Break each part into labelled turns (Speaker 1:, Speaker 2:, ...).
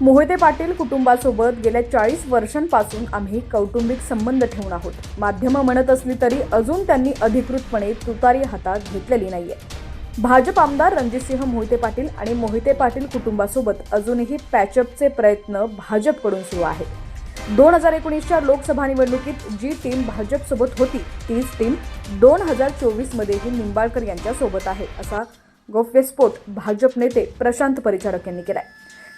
Speaker 1: मोहिते पाटील कुटुंबासोबत गेल्या चाळीस वर्षांपासून आम्ही कौटुंबिक संबंध ठेवून आहोत. माध्यमं म्हणत असली तरी अजून त्यांनी अधिकृतपणे तुतारी हातात घेतलेली नाहीये. भाजप आमदार रणजितसिंह मोहिते पाटील आणि मोहिते पाटील कुटुंबासोबत अजूनही पॅचअपचे प्रयत्न भाजपकडून सुरू आहेत. दोन हजार एकोणीसच्या लोकसभा निवडणुकीत जी टीम भाजपसोबत होती तीच टीम दोन हजार चोवीसमध्येही निंबाळकर यांच्यासोबत आहे असा गौप्यस्फोट भाजप नेते प्रशांत परिचारक यांनी केलाय.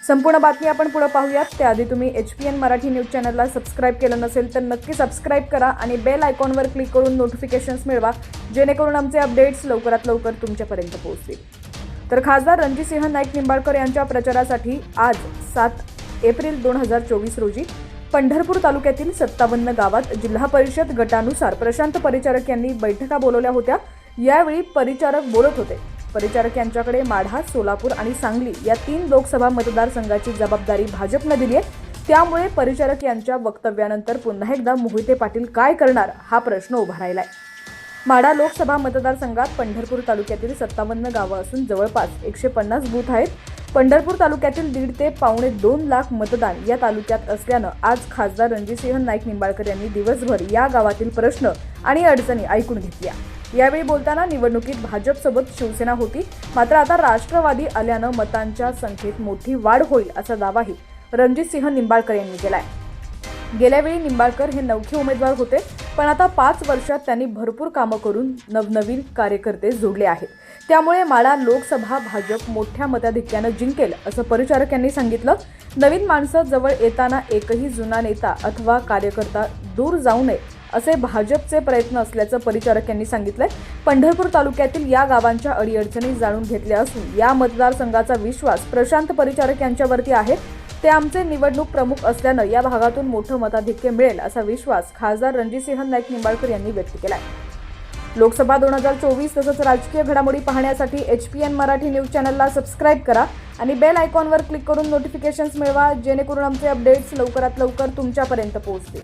Speaker 1: संपूर्ण बातमी आपण पुढे पाहूयात. त्याआधी तुम्ही H P N Marathi news चॅनलला सबस्क्राईब केलं नसेल तर नक्की सबस्क्राईब करा आणि बेल आयकॉनवर क्लिक करून नोटिफिकेशन्स मिळवा जेणेकरून आमचे अपडेट्स लवकरात लवकर तुमच्यापर्यंत पोहोचतील. तर खासदार रणजितसिंह नाईक निंबाळकर यांच्या प्रचारासाठी आज सात एप्रिल दोन हजार चोवीस रोजी पंढरपूर तालुक्यातील सत्तावन्न गावात जिल्हा परिषद गटानुसार प्रशांत परिचारक यांनी बैठका बोलवल्या होत्या. यावेळी परिचारक बोलत होते. परिचारक यांच्याकडे माढा सोलापूर आणि सांगली या तीन लोकसभा मतदारसंघाची जबाबदारी भाजपनं दिली आहे. त्यामुळे परिचारक यांच्या वक्तव्यानंतर पुन्हा एकदा मोहिते पाटील काय करणार हा प्रश्न उभा राहिलाय. माढा लोकसभा मतदारसंघात पंढरपूर तालुक्यातील सत्तावन्न गावं असून जवळपास एकशे पन्नास बूथ आहेत. पंढरपूर तालुक्यातील दीड ते पावणे दोन लाख मतदान या तालुक्यात असल्यानं आज खासदार रणजितसिंह नाईक निंबाळकर यांनी दिवसभर या गावातील प्रश्न आणि अडचणी ऐकून घेतल्या. यावेळी बोलताना निवडणुकीत भाजपसोबत शिवसेना होती. मात्र आता राष्ट्रवादी आल्यानं मतांच्या संख्येत मोठी वाढ होईल असा दावाही रणजितसिंह निंबाळकर यांनी केलाय. गेल्यावेळी निंबाळकर हे नवखे उमेदवार होते पण आता पाच वर्षात त्यांनी भरपूर कामं करून नवनवीन कार्यकर्ते जोडले आहेत. त्यामुळे माळा लोकसभा भाजप मोठ्या मताधिक्यानं जिंकेल असं परिचारक यांनी सांगितलं. नवीन माणसं जवळ येताना एकही जुना नेता अथवा कार्यकर्ता दूर जाऊ नये असे भाजपचे प्रयत्न असल्याचं परिचारक यांनी सांगितलंय. पंढरपूर तालुक्यातील या गावांच्या अडीअडचणी जाणून घेतल्या असून या मतदारसंघाचा विश्वास प्रशांत परिचारक यांच्यावरती आहे. ते आमचे निवडणूक प्रमुख असल्यानं या भागातून मोठं मताधिक्य मिळेल असा विश्वास खासदार रणजितसिंह नाईक निंबाळकर यांनी व्यक्त केलाय. लोकसभा दोन हजार चोवीस तसंच राजकीय घडामोडी पाहण्यासाठी H P N Marathi news चॅनलला सबस्क्राईब करा आणि बेल आयकॉनवर क्लिक करून नोटिफिकेशन्स मिळवा जेणेकरून आमचे अपडेट्स लवकरात लवकर तुमच्यापर्यंत पोहोचतील.